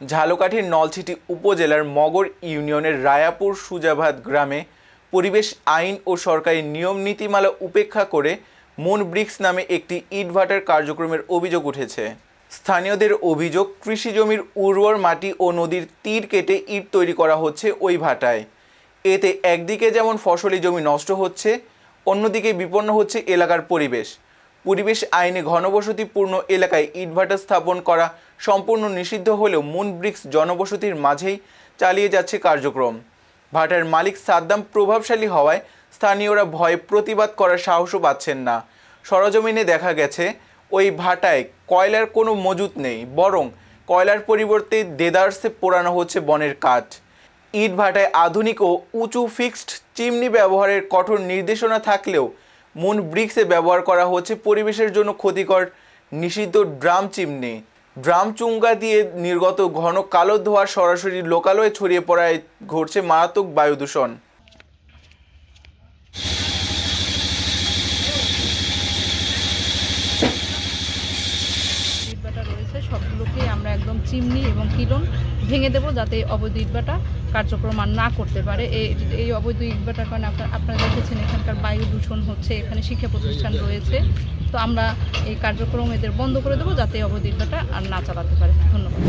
ঝালকাঠির নলছিটি উপজেলার মগর ইউনিয়নের রায়াপুর সুজাভাত গ্রামে পরিবেশ আইন ও সরকারি নিয়ম নীতিমালা উপেক্ষা করে মুন ব্রিক্স নামে একটি ইটভাটার কার্যক্রমের অভিযোগ উঠেছে। স্থানীয়দের অভিযোগ, কৃষি জমির উর্বর মাটি ও নদীর তীর কেটে ইট তৈরি করা হচ্ছে ওই ভাটায়। এতে একদিকে যেমন ফসলি জমি নষ্ট হচ্ছে, অন্যদিকে বিপন্ন হচ্ছে এলাকার পরিবেশ। পরিবেশ আইনে ঘনবসতিপূর্ণ এলাকায় ইটভাটা স্থাপন করা সম্পূর্ণ নিষিদ্ধ হলেও মুন ব্রিক্স জনবসতির মাঝেই চালিয়ে যাচ্ছে কার্যক্রম। ভাটার মালিক সাদ্দাম প্রভাবশালী হওয়ায় স্থানীয়রা ভয়ে প্রতিবাদ করার সাহসও পাচ্ছেন না। সরজমিনে দেখা গেছে, ওই ভাটায় কয়লার কোনো মজুত নেই, বরং কয়লার পরিবর্তে দেদার্সে পোড়ানো হচ্ছে বনের কাঠ। ইট ভাটায় আধুনিক ও উঁচু ফিক্সড চিমনি ব্যবহারের কঠোর নির্দেশনা থাকলেও মুন ব্রিক্সে ব্যবহার করা হচ্ছে পরিবেশের জন্য ক্ষতিকর নিষিদ্ধ ড্রাম চিমনি। ড্রাম চুঙ্গা দিয়ে নির্গত ঘন কালো ধোঁয়া সরাসরি লোকালয়ে ছড়িয়ে পড়ায় ঘটছে মারাত্মক বায়ু দূষণ ইটভাটা রয়েছে সবগুলোকে একদম চিমনি এবং কিলন ভেঙে দেবো যাতে অবৈধ ইটভাটা কার্যক্রম আর না করতে পারে। এই এই অবৈধ ইটভাটার কারণে আপনার, আপনারা দেখেছেন এখানকার বায়ু দূষণ হচ্ছে, এখানে শিক্ষা প্রতিষ্ঠান রয়েছে। তো আমরা এই কার্যক্রম এদের বন্ধ করে দেবো যাতে অবৈধ ইটভাটা আর না চালাতে পারে। ধন্যবাদ।